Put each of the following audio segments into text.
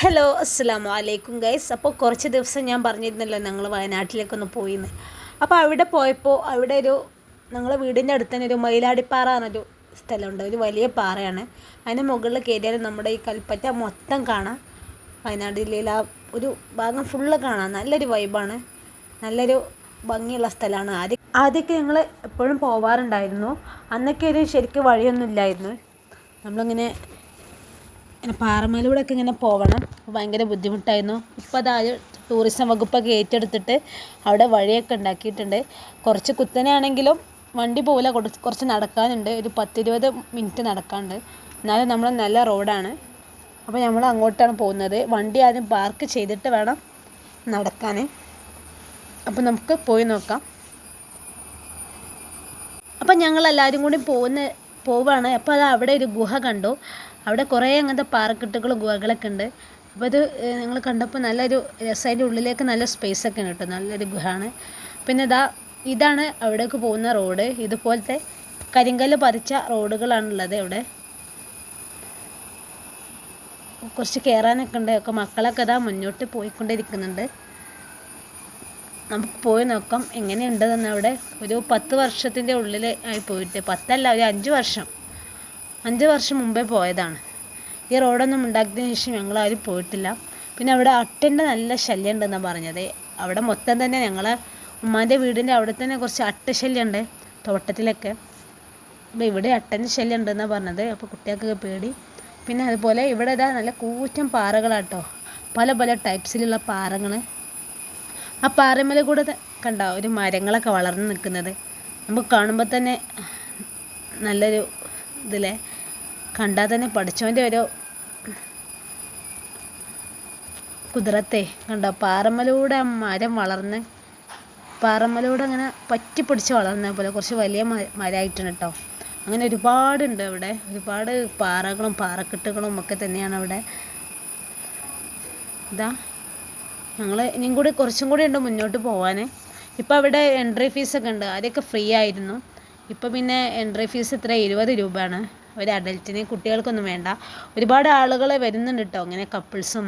Hello അസ്സാം വലൈക്കും guys. അപ്പോൾ കുറച്ച് ദിവസം ഞാൻ പറഞ്ഞിരുന്നല്ലോ ഞങ്ങൾ വയനാട്ടിലേക്കൊന്ന് പോയിന്ന്. അപ്പോൾ അവിടെ പോയപ്പോൾ അവിടെ ഒരു ഞങ്ങളെ വീടിന്റെ അടുത്ത് തന്നെ ഒരു മയിലാടിപ്പാറ എന്നൊരു സ്ഥലമുണ്ട്. ഒരു വലിയ പാറയാണ്. അതിന് മുകളിൽ കയറിയാൽ നമ്മുടെ ഈ കൽപ്പറ്റ മൊത്തം കാണാം. വയനാട് ജില്ലയിൽ ആ ഒരു ഭാഗം ഫുള്ള് കാണാം. നല്ലൊരു വൈബാണ് നല്ലൊരു ഭംഗിയുള്ള സ്ഥലമാണ്. ആദ്യം ആദ്യമൊക്കെ ഞങ്ങൾ എപ്പോഴും പോവാറുണ്ടായിരുന്നു. അന്നൊക്കെ ഒരു ശരിക്കും വഴിയൊന്നും ഇല്ലായിരുന്നു. നമ്മളിങ്ങനെ ഇങ്ങനെ പാറമലൂടെ ഒക്കെ ഇങ്ങനെ പോകണം ഭയങ്കര ബുദ്ധിമുട്ടായിരുന്നു. ഇപ്പോൾ അതാ ടൂറിസം വകുപ്പൊക്കെ ഏറ്റെടുത്തിട്ട് അവിടെ വഴിയൊക്കെ ഉണ്ടാക്കിയിട്ടുണ്ട്. കുറച്ച് കുത്തനെയാണെങ്കിലും വണ്ടി പോകില്ല കുറച്ച് നടക്കാനുണ്ട്. ഒരു പത്തിരുപത് മിനിറ്റ് നടക്കാനുണ്ട്. എന്നാലും നമ്മൾ നല്ല റോഡാണ്. അപ്പോൾ നമ്മൾ അങ്ങോട്ടാണ് പോകുന്നത്. വണ്ടി ആദ്യം പാർക്ക് ചെയ്തിട്ട് വേണം നടക്കാൻ അപ്പോൾ നമുക്ക് പോയി നോക്കാം. അപ്പം ഞങ്ങൾ എല്ലാവരും കൂടി പോകുന്ന പോവാണ്. അപ്പോൾ അത് അവിടെ ഒരു ഗുഹ കണ്ടു. അവിടെ കുറേ അങ്ങനത്തെ പാറക്കെട്ടുകൾ ഗുഹകളൊക്കെ ഉണ്ട്. അപ്പോൾ അത് ഞങ്ങൾ കണ്ടപ്പോൾ നല്ലൊരു രസമായിട്ട് ഉള്ളിലേക്ക് നല്ല സ്പേസ് ഒക്കെ ഉണ്ട് കേട്ടോ. നല്ലൊരു ഗുഹയാണ് പിന്നെ ഇതാ ഇതാണ് അവിടേക്ക് പോകുന്ന റോഡ്. ഇതുപോലത്തെ കരിങ്കല്ല് പതിച്ച റോഡുകളാണുള്ളത് ഇവിടെ കുറച്ച് കയറാനൊക്കെ ഉണ്ട്. ഒക്കെ മക്കളൊക്കെ ഇതാ മുന്നോട്ട് പോയിക്കൊണ്ടിരിക്കുന്നുണ്ട്. നമുക്ക് പോയി നോക്കാം എങ്ങനെയുണ്ടെന്ന് അവിടെ ഒരു പത്ത് വർഷത്തിന്റെ ഉള്ളിൽ ആയി പോയിട്ട്. പത്തല്ല ഒരു അഞ്ച് വർഷം. അഞ്ച് വർഷം മുമ്പേ പോയതാണ്. ഈ റോഡൊന്നും ഉണ്ടാക്കിയതിന് ശേഷം ഞങ്ങൾ ആരും പോയിട്ടില്ല. പിന്നെ അവിടെ അട്ടന്റെ നല്ല ശല്യം ഉണ്ടെന്നാണ് പറഞ്ഞത്. അവിടെ മൊത്തം തന്നെ ഞങ്ങളെ ഉമ്മാന്റെ വീടിന്റെ അവിടെ തന്നെ കുറച്ച് അട്ട ശല്യമുണ്ട് തോട്ടത്തിലൊക്കെ. അപ്പോൾ ഇവിടെ അട്ടന്റെ ശല്യം ഉണ്ടെന്നാണ് പറഞ്ഞത്. അപ്പോൾ കുട്ടികൾക്കൊക്കെ പേടി. പിന്നെ അതുപോലെ ഇവിടെ ഇതാ നല്ല കൂറ്റം പാറകളാട്ടോ. പല പല ടൈപ്സിലുള്ള പാറകൾ ആ പാറമേലെ കൂടെ കണ്ട? ഒരു മരങ്ങളൊക്കെ വളർന്ന് നിൽക്കുന്നത്. നമുക്ക് കാണുമ്പോൾ തന്നെ നല്ലൊരു ഇതിലെ കണ്ടാൽ തന്നെ പഠിച്ചവന്റെ ഒരു കുതിരത്തെ കണ്ടോ? പാറമ്മലൂടെ മരം വളർന്ന് പാറമ്മലൂടെ അങ്ങനെ പറ്റി പിടിച്ച് വളർന്ന പോലെ കുറച്ച് വലിയ മരമായിട്ടാണ് കേട്ടോ. അങ്ങനെ ഒരുപാടുണ്ട് അവിടെ. ഒരുപാട് പാറകളും പാറക്കെട്ടുകളും ഒക്കെ തന്നെയാണ് അവിടെ. ഇതാ ഞങ്ങൾ ഇനിയും കൂടി കുറച്ചും കൂടി ഉണ്ട് മുന്നോട്ട് പോകാൻ ഇപ്പോൾ അവിടെ എൻട്രി ഫീസൊക്കെ ഉണ്ട്. ആദ്യമൊക്കെ ഫ്രീ ആയിരുന്നു. ഇപ്പോൾ പിന്നെ എൻട്രി ഫീസ് ഇത്ര ഇരുപത് രൂപയാണ്. ഒരു അഡൽറ്റിന് കുട്ടികൾക്കൊന്നും വേണ്ട. ഒരുപാട് ആളുകൾ വരുന്നുണ്ട് കേട്ടോ അങ്ങനെ കപ്പിൾസും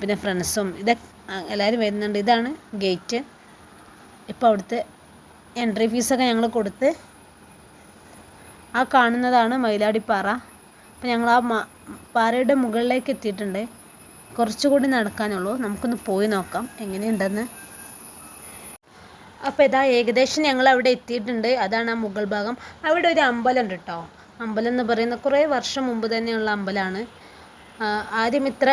പിന്നെ ഫ്രണ്ട്സും ഇതൊക്കെ എല്ലാവരും വരുന്നുണ്ട്. ഇതാണ് ഗേറ്റ് ഇപ്പോൾ അവിടുത്തെ എൻട്രി ഫീസൊക്കെ ഞങ്ങൾ കൊടുത്ത് ആ കാണുന്നതാണ് മയിലാടിപ്പാറ. അപ്പോൾ ഞങ്ങൾ ആ പാറയുടെ മുകളിലേക്ക് എത്തിയിട്ടുണ്ട്. കുറച്ചുകൂടി നടക്കാനുള്ളൂ. നമുക്കൊന്ന് പോയി നോക്കാം എങ്ങനെയുണ്ടെന്ന്. അപ്പോൾ ഇതാ ഏകദേശം ഞങ്ങൾ അവിടെ എത്തിയിട്ടുണ്ട്. അതാണ് ആ മുകൾ ഭാഗം. അവിടെ ഒരു അമ്പലം ഉണ്ട് കേട്ടോ അമ്പലം എന്ന് പറയുന്ന കുറേ വർഷം മുമ്പ് തന്നെയുള്ള അമ്പലമാണ് ആദ്യം ഇത്ര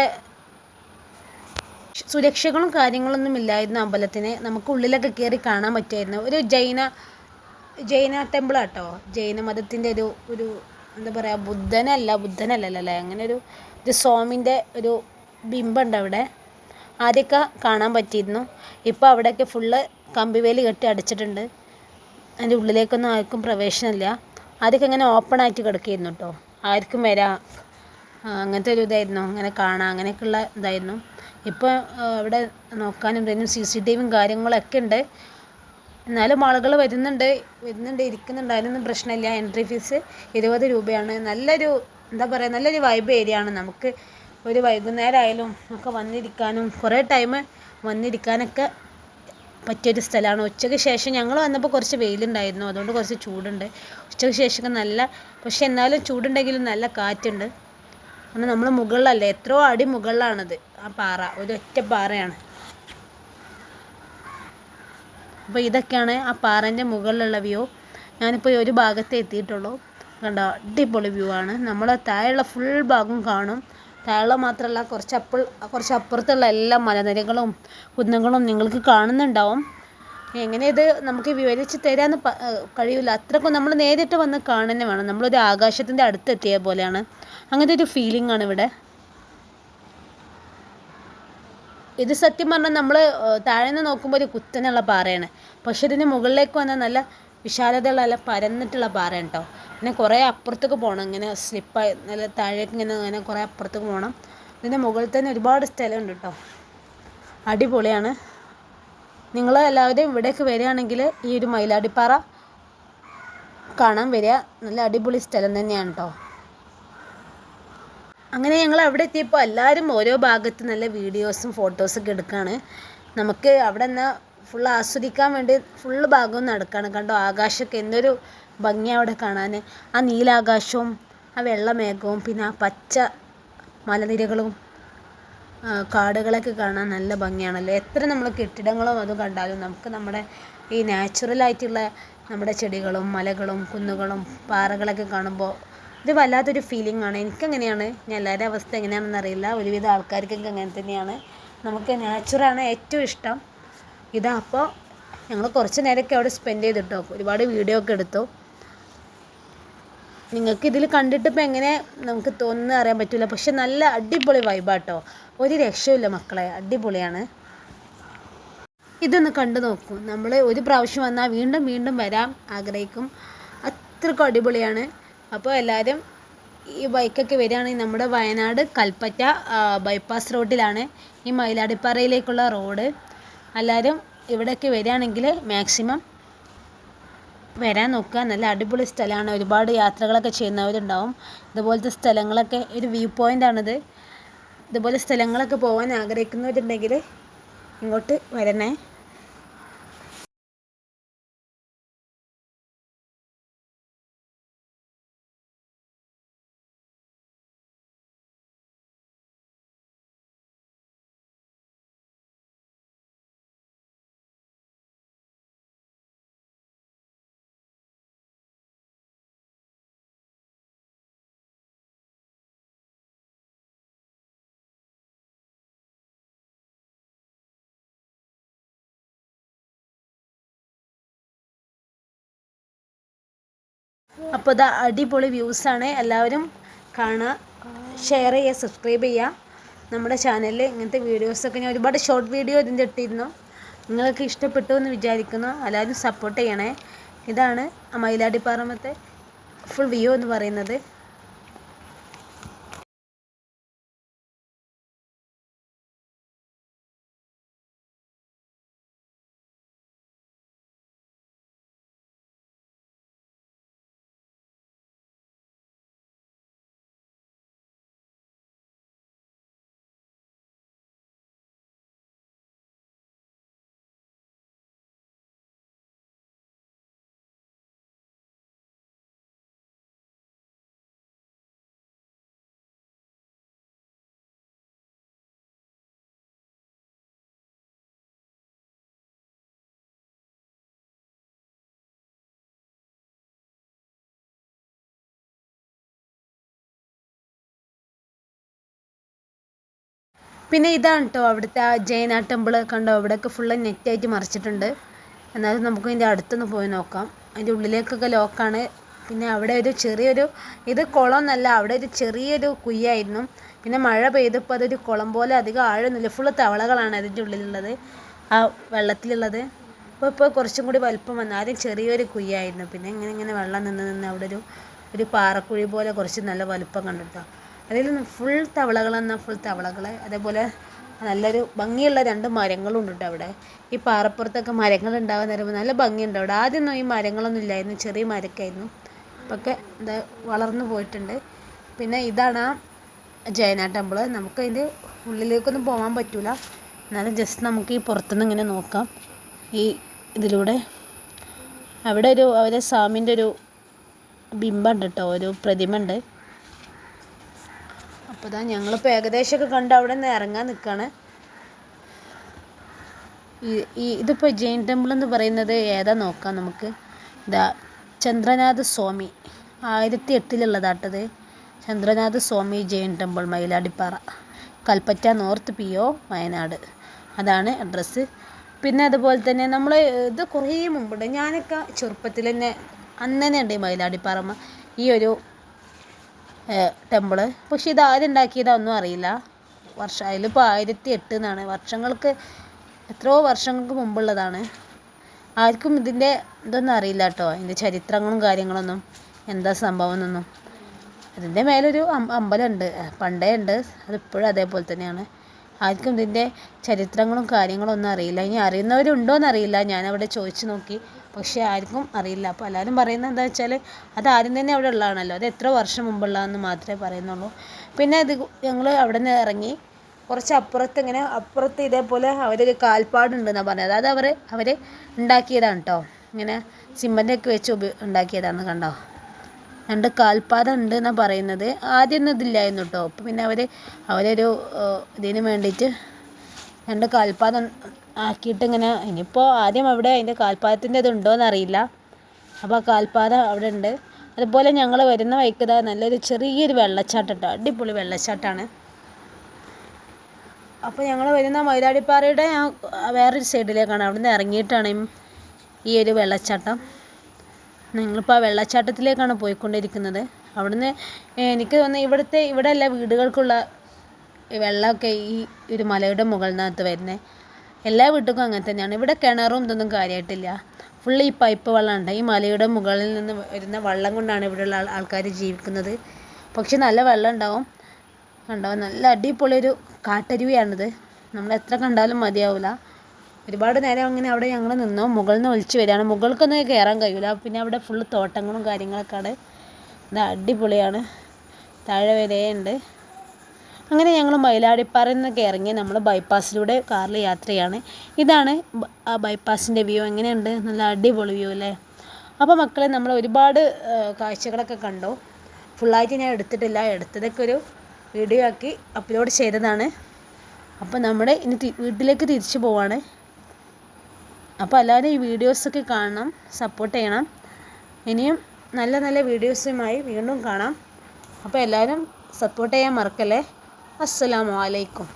സുരക്ഷകളും കാര്യങ്ങളൊന്നും ഇല്ലായിരുന്നു അമ്പലത്തിന്. നമുക്ക് ഉള്ളിലൊക്കെ കയറി കാണാൻ പറ്റുമായിരുന്നു. ഒരു ജൈന ജൈന ടെമ്പിൾ ആട്ടോ ജൈന മതത്തിന്റെ ഒരു ഒരു എന്താ പറയുക ബുദ്ധനല്ല ബുദ്ധനല്ലല്ലേ അങ്ങനെ ഒരു ഒരു സ്വാമിന്റെ ഒരു ബിംബമുണ്ട് അവിടെ. ആദ്യമൊക്കെ കാണാൻ പറ്റിയിരുന്നു. ഇപ്പോൾ അവിടെയൊക്കെ ഫുള്ള് കമ്പിവേലി കെട്ടി അടച്ചിട്ടുണ്ട്. അതിന്റെ ഉള്ളിലേക്കൊന്നും ആർക്കും പ്രവേശനമില്ല. ആദ്യമൊക്കെ ഇങ്ങനെ ഓപ്പൺ ആയിട്ട് കിടക്കുകയായിരുന്നു കേട്ടോ ആർക്കും വരാം അങ്ങനത്തെ ഒരു ഇതായിരുന്നു. അങ്ങനെ കാണാം അങ്ങനെയൊക്കെയുള്ള ഇതായിരുന്നു. ഇപ്പോൾ അവിടെ നോക്കാനും ഇതിനും സി സി ടി വിയും കാര്യങ്ങളൊക്കെ ഉണ്ട്. എന്നാലും ആളുകൾ വരുന്നുണ്ട് വരുന്നുണ്ട് ഇരിക്കുന്നുണ്ട്. അതിനൊന്നും പ്രശ്നമില്ല. എൻട്രി ഫീസ് ഇരുപത് രൂപയാണ്. നല്ലൊരു എന്താ പറയുക നല്ലൊരു വൈബ് ഏരിയ ആണ്. നമുക്ക് ഒരു വൈകുന്നേരം ആയാലും ഒക്കെ വന്നിരിക്കാനും കുറേ ടൈം വന്നിരിക്കാനൊക്കെ പറ്റിയൊരു സ്ഥലമാണ്. ഉച്ചയ്ക്ക് ശേഷം ഞങ്ങൾ വന്നപ്പോൾ കുറച്ച് വെയിലുണ്ടായിരുന്നു. അതുകൊണ്ട് കുറച്ച് ചൂടുണ്ട്. ഉച്ചയ്ക്ക് ശേഷമൊക്കെ നല്ല പക്ഷെ എന്നാലും ചൂടുണ്ടെങ്കിലും നല്ല കാറ്റുണ്ട്. കാരണം നമ്മൾ മുകളിലല്ലേ? എത്രയോ അടി മുകളിലാണത്. ആ പാറ. ഒരു ഒറ്റ പാറയാണ്. അപ്പോൾ ഇതൊക്കെയാണ് ആ പാറേന്റെ മുകളിലുള്ള വ്യൂ. ഞാനിപ്പോൾ ഒരു ഭാഗത്തെ എത്തിയിട്ടുള്ളൂ. കണ്ടോ? അടിപൊളി വ്യൂ ആണ്. നമ്മൾ താഴെയുള്ള ഫുൾ ഭാഗം കാണും. താഴെ മാത്രമല്ല കുറച്ച് അപ്പോൾ കുറച്ച് അപ്പുറത്തുള്ള എല്ലാ മലനിരകളും കുന്നുകളും നിങ്ങൾക്ക് കാണുന്നുണ്ടാവും. എങ്ങനെ ഇത് നമുക്ക് വിവരിച്ച് തരാന്ന് കഴിയില്ല. അത്രക്കും നമ്മൾ നേരിട്ട് വന്ന് കാണുന്നെ വേണം. നമ്മളൊരു ആകാശത്തിന്റെ അടുത്തെത്തിയ പോലെയാണ്. അങ്ങനത്തെ ഒരു ഫീലിംഗ് ആണ് ഇവിടെ. ഇത് സത്യം പറഞ്ഞാൽ നമ്മൾ താഴെ നിന്ന് നോക്കുമ്പോൾ ഒരു കുത്തനുള്ള പാറയാണ്. പക്ഷെ ഇതിന് മുകളിലേക്ക് വന്നാൽ നല്ല വിശാലതയുള്ള പരന്നിട്ടുള്ള പാറയാണ് കേട്ടോ പിന്നെ കുറേ അപ്പുറത്തേക്ക് പോകണം. ഇങ്ങനെ സ്ലിപ്പായി നല്ല താഴേക്ക് ഇങ്ങനെ അങ്ങനെ കുറേ അപ്പുറത്തേക്ക് പോകണം. ഇതിന്റെ മുകളിൽ തന്നെ ഒരുപാട് സ്ഥലമുണ്ട് കേട്ടോ. അടിപൊളിയാണ്. നിങ്ങൾ എല്ലാവരും ഇവിടേക്ക് വരികയാണെങ്കിൽ ഈ ഒരു മയിലാടിപ്പാറ കാണാൻ വരിക. നല്ല അടിപൊളി സ്ഥലം തന്നെയാണ് കേട്ടോ. അങ്ങനെ ഞങ്ങൾ അവിടെ എത്തിയപ്പോൾ എല്ലാവരും ഓരോ ഭാഗത്ത് നല്ല വീഡിയോസും ഫോട്ടോസൊക്കെ എടുക്കുകയാണ്. നമുക്ക് അവിടെ നിന്ന് ഫുൾ ആസ്വദിക്കാൻ വേണ്ടി ഫുള്ള് ഭാഗവും നടക്കുകയാണ് കണ്ടോ? ആകാശമൊക്കെ എന്തൊരു ഭംഗിയാണ് അവിടെ കാണാൻ ആ നീലാകാശവും ആ വെള്ളമേഘവും പിന്നെ ആ പച്ച മലനിരകളും കാടുകളൊക്കെ കാണാൻ നല്ല ഭംഗിയാണല്ലോ. എത്ര നമ്മൾ കെട്ടിടങ്ങളും അതും കണ്ടാലും നമുക്ക് നമ്മുടെ ഈ നാച്ചുറലായിട്ടുള്ള നമ്മുടെ ചെടികളും മലകളും കുന്നുകളും പാറകളൊക്കെ കാണുമ്പോൾ ഇത് വല്ലാത്തൊരു ഫീലിംഗ് ആണ്. എനിക്കങ്ങനെയാണ്? ഞാൻ എല്ലാവരുടെ അവസ്ഥ എങ്ങനെയാണെന്ന് അറിയില്ല ഒരുവിധ ആൾക്കാർക്കൊക്കെ അങ്ങനെ തന്നെയാണ്. നമുക്ക് നാച്ചുറാണ് ഏറ്റവും ഇഷ്ടം. ഇതാ അപ്പോൾ ഞങ്ങൾ കുറച്ച് നേരമൊക്കെ അവിടെ സ്പെൻഡ് ചെയ്തിട്ടോ. ഒരുപാട് വീഡിയോ ഒക്കെ എടുത്തു. നിങ്ങൾക്ക് ഇതിൽ കണ്ടിട്ട് ഇപ്പോൾ എങ്ങനെ നമുക്ക് തോന്നുന്നു അറിയാൻ പറ്റില്ല പക്ഷെ നല്ല അടിപൊളി വൈബാട്ടോ ഒരു രക്ഷയില്ല മക്കളെ. അടിപൊളിയാണ്. ഇതൊന്ന് കണ്ടു നോക്കൂ. നമ്മൾ ഒരു പ്രാവശ്യം വന്നാൽ വീണ്ടും വീണ്ടും വരാൻ ആഗ്രഹിക്കും. അത്രക്കും അടിപൊളിയാണ്. അപ്പോൾ എല്ലാവരും ഈ ബൈക്കൊക്കെ വരികയാണെങ്കിൽ നമ്മുടെ വയനാട് കൽപ്പറ്റ ബൈപ്പാസ് റോഡിലാണ് ഈ മയിലാടിപ്പാറയിലേക്കുള്ള റോഡ് എല്ലാവരും ഇവിടേക്ക് വരികയാണെങ്കിൽ മാക്സിമം വരാൻ നോക്കുക. നല്ല അടിപൊളി സ്ഥലമാണ്. ഒരുപാട് യാത്രകളൊക്കെ ചെയ്യുന്നവരുണ്ടാവും. ഇതുപോലത്തെ സ്ഥലങ്ങളൊക്കെ ഒരു വ്യൂ പോയിന്റാണിത് ഇതുപോലെ സ്ഥലങ്ങളൊക്കെ പോകാൻ ആഗ്രഹിക്കുന്നവരുണ്ടെങ്കിൽ ഇങ്ങോട്ട് വരണേ. അപ്പോൾ ഇത് അടിപൊളി വ്യൂസാണ് എല്ലാവരും കാണുക. ഷെയർ ചെയ്യുക സബ്സ്ക്രൈബ് ചെയ്യുക. നമ്മുടെ ചാനലിൽ ഇങ്ങനത്തെ വീഡിയോസൊക്കെ ഞാൻ ഒരുപാട് ഷോർട്ട് വീഡിയോ ഇതിന്റെ ഇട്ടിരുന്നു. നിങ്ങൾക്ക് ഇഷ്ടപ്പെട്ടു എന്ന് വിചാരിക്കുന്നു. എല്ലാവരും സപ്പോർട്ട് ചെയ്യണേ. ഇതാണ് മയിലാടിപ്പാറമത്തെ ഫുൾ വ്യൂ എന്ന് പറയുന്നത്. പിന്നെ ഇതാണ് കേട്ടോ അവിടുത്തെ ആ ജൈന ടെമ്പിൾ കണ്ടോ? അവിടെയൊക്കെ ഫുള്ള് നെറ്റായിട്ട് മറിച്ചിട്ടുണ്ട്. എന്നാലും നമുക്ക് ഇതിന്റെ അടുത്തൊന്ന് പോയി നോക്കാം. അതിന്റെ ഉള്ളിലേക്കൊക്കെ ലോക്കാണ് പിന്നെ അവിടെ ഒരു ചെറിയൊരു ഇത് കുളം എന്നല്ല അവിടെ ഒരു ചെറിയൊരു കുയ്യായിരുന്നു. പിന്നെ മഴ പെയ്തപ്പോൾ അതൊരു കുളം പോലെ അധികം ആഴമൊന്നുമില്ല. ഫുള്ള് തവളകളാണ് അതിന്റെ ഉള്ളിലുള്ളത്. ആ വെള്ളത്തിലുള്ളത്. അപ്പോൾ ഇപ്പോൾ കുറച്ചും കൂടി വലിപ്പം വന്നു. ആദ്യം ചെറിയൊരു കുയ്യായിരുന്നു. പിന്നെ ഇങ്ങനെ ഇങ്ങനെ വെള്ളം നിന്ന് നിന്ന് അവിടെ ഒരു ഒരു പാറക്കുഴി പോലെ കുറച്ച് നല്ല വലുപ്പം കണ്ടിട്ടോ. അതിൽ ഫുൾ തവളകൾ എന്നാൽ ഫുൾ തവളകൾ. അതേപോലെ നല്ലൊരു ഭംഗിയുള്ള രണ്ട് മരങ്ങളും ഉണ്ട് അവിടെ. ഈ പാറപ്പുറത്തൊക്കെ മരങ്ങൾ ഉണ്ടാകാൻ നേരം നല്ല ഭംഗിയുണ്ട് അവിടെ. ആദ്യമൊന്നും ഈ മരങ്ങളൊന്നും ഇല്ലായിരുന്നു ചെറിയ മരക്കായിരുന്നു. ഇപ്പൊക്കെ ഇത് വളർന്നു പോയിട്ടുണ്ട്. പിന്നെ ഇതാണ് ആ ജൈന ടെമ്പിൾ നമുക്ക് അതിന്റെ ഉള്ളിലേക്കൊന്നും പോകാൻ പറ്റൂല. എന്നാലും ജസ്റ്റ് നമുക്ക് ഈ പുറത്തുനിന്ന് ഇങ്ങനെ നോക്കാം. ഈ ഇതിലൂടെ. അവിടെ ഒരു അവരെ സ്വാമിന്റെ ഒരു ബിംബമുണ്ട് കേട്ടോ ഒരു പ്രതിമ ഉണ്ട് അപ്പോൾ ഇതാ ഞങ്ങളിപ്പോൾ ഏകദേശമൊക്കെ കണ്ട് അവിടെ നിന്ന് ഇറങ്ങാൻ നിൽക്കുകയാണ് ഈ ഇതിപ്പോൾ ജെയിൻ ടെമ്പിൾ എന്ന് പറയുന്നത് ഏതാ നോക്കാം നമുക്ക്. ഇതാ ചന്ദ്രനാഥ സ്വാമി ആയിരത്തി എട്ടിലുള്ളതാട്ടത്. Chandranatha Swamy Jain temple Mayiladippara Kalpetta north P O Wayanad. അതാണ് അഡ്രസ്സ്. പിന്നെ അതുപോലെ തന്നെ നമ്മൾ ഇത് കുറേ മുമ്പുണ്ട് ഞാനൊക്കെ ചെറുപ്പത്തിൽ തന്നെ അന്ന് ഉണ്ട് മയിലാടിപ്പാറമ്മ ഈ ഒരു ടെമ്പിൾ. പക്ഷേ ഇത് ആരുണ്ടാക്കിയതാണെന്നും അറിയില്ല. വർഷം അതിലിപ്പോൾ ആയിരത്തി എട്ട് എന്നാണ്. വർഷങ്ങൾക്ക് എത്രയോ വർഷങ്ങൾക്ക് മുമ്പുള്ളതാണ്. ആർക്കും ഇതിന്റെ ഇതൊന്നും അറിയില്ല കേട്ടോ. അതിന്റെ ചരിത്രങ്ങളും കാര്യങ്ങളൊന്നും. എന്താ സംഭവം എന്നൊന്നും. അതിന്റെ മേലൊരു അമ്പലമുണ്ട്. പണ്ടേ ഉണ്ട്. അതിപ്പോഴും അതേപോലെ തന്നെയാണ്. ആർക്കും ഇതിന്റെ ചരിത്രങ്ങളും കാര്യങ്ങളൊന്നും അറിയില്ല. ഇനി അറിയുന്നവരുണ്ടോ എന്നറിയില്ല ഞാനവിടെ ചോദിച്ചു നോക്കി. പക്ഷേ ആർക്കും അറിയില്ല. അപ്പോൾ എല്ലാവരും പറയുന്നത് എന്താ വെച്ചാൽ അത് ആദ്യം തന്നെ അവിടെ ഉള്ളതാണല്ലോ. അത് എത്ര വർഷം മുമ്പുള്ളതെന്ന് മാത്രമേ പറയുന്നുള്ളൂ. പിന്നെ ഇത് ഞങ്ങൾ അവിടെ നിന്ന് ഇറങ്ങി കുറച്ച് അപ്പുറത്ത് ഇങ്ങനെ അപ്പുറത്ത് ഇതേപോലെ അവരൊരു കാൽപ്പാടുണ്ടെന്നാണ് പറഞ്ഞത്. അത് അവർ അവർ ഉണ്ടാക്കിയതാണ് കേട്ടോ. ഇങ്ങനെ സിമന്റൊക്കെ വെച്ച് ഉപ ഉണ്ടാക്കിയതാണ് കണ്ടോ? രണ്ട് കാൽപ്പാത ഉണ്ട് എന്നാണ് പറയുന്നത്. ആദ്യമൊന്നും ഇതില്ലായിരുന്നു കേട്ടോ. അപ്പം പിന്നെ അവർ അവരൊരു ഇതിന് വേണ്ടിയിട്ട് രണ്ട് കാൽപ്പാദം ആക്കിയിട്ട് ഇങ്ങനെ ഇനിയിപ്പോൾ ആദ്യം അവിടെ അതിന്റെ കാൽപ്പാദത്തിന്റെ ഇതുണ്ടോയെന്ന് അറിയില്ല അപ്പോൾ ആ കാൽപ്പാദം അവിടെ ഉണ്ട് അതുപോലെ ഞങ്ങൾ വരുന്ന വഴിക്ക് ഇതാ നല്ലൊരു ചെറിയൊരു വെള്ളച്ചാട്ടം കേട്ടോ അടിപൊളി വെള്ളച്ചാട്ടമാണ് അപ്പോൾ ഞങ്ങൾ വരുന്ന മൈലാടിപ്പാറയുടെ വേറൊരു സൈഡിലേക്കാണ്. അവിടെ നിന്ന് ഇറങ്ങിയിട്ടാണ് ഈ ഒരു വെള്ളച്ചാട്ടം. നിങ്ങളിപ്പോൾ ആ വെള്ളച്ചാട്ടത്തിലേക്കാണ് പോയിക്കൊണ്ടിരിക്കുന്നത്. അവിടുന്ന് എനിക്ക് തോന്നുന്നു ഇവിടുത്തെ ഇവിടെ എല്ലാ വീടുകൾക്കുള്ള വെള്ളമൊക്കെ ഈ ഒരു മലയുടെ മുകളിൽ വരുന്നത് എല്ലാ വീട്ടുക്കും അങ്ങനെ തന്നെയാണ്. ഇവിടെ കിണറും ഇതൊന്നും കാര്യമായിട്ടില്ല ഫുള്ള് ഈ പൈപ്പ് വെള്ളമുണ്ട് ഈ മലയുടെ മുകളിൽ നിന്ന് വരുന്ന വെള്ളം കൊണ്ടാണ് ഇവിടെയുള്ള ആൾക്കാർ ജീവിക്കുന്നത്. പക്ഷെ നല്ല വെള്ളം ഉണ്ടാവും. ഉണ്ടാവും നല്ല അടിപൊളി ഒരു കാട്ടരുവിയാണിത്. നമ്മൾ എത്ര കണ്ടാലും മതിയാവില്ല ഒരുപാട് നേരം അങ്ങനെ അവിടെ ഞങ്ങൾ നിന്നു. മുകളിൽ നിന്ന് ഒളിച്ചു വരികയാണ്. മുകൾക്കൊന്നും കയറാൻ കഴിയില്ല പിന്നെ അവിടെ ഫുള്ള് തോട്ടങ്ങളും കാര്യങ്ങളൊക്കെ ആണ്. ഇത് അടിപൊളിയാണ്. താഴെ വരെയുണ്ട്. അങ്ങനെ ഞങ്ങൾ മയിലാടിപ്പാറയിൽ നിന്നൊക്കെ ഇറങ്ങി നമ്മൾ ബൈപ്പാസിലൂടെ കാറിൽ യാത്രയാണ്. ഇതാണ് ആ ബൈപ്പാസിന്റെ വ്യൂ എങ്ങനെയുണ്ട്? നല്ല അടിപൊളി വ്യൂ അല്ലേ? അപ്പോൾ മക്കളെ നമ്മൾ ഒരുപാട് കാഴ്ചകളൊക്കെ കണ്ടു. ഫുള്ളായിട്ട് ഞാൻ എടുത്തിട്ടില്ല. എടുത്തതൊക്കെ ഒരു വീഡിയോ ആക്കി അപ്ലോഡ് ചെയ്തതാണ്. അപ്പോൾ നമ്മുടെ ഇനി വീട്ടിലേക്ക് തിരിച്ചു പോവാണ്. അപ്പോൾ എല്ലാവരും ഈ വീഡിയോസൊക്കെ കാണണം സപ്പോർട്ട് ചെയ്യണം. ഇനിയും നല്ല നല്ല വീഡിയോസുമായി വീണ്ടും കാണാം. അപ്പോൾ എല്ലാവരും സപ്പോർട്ട് ചെയ്യാൻ മറക്കല്ലേ? അസ്സലാമു അലൈക്കും.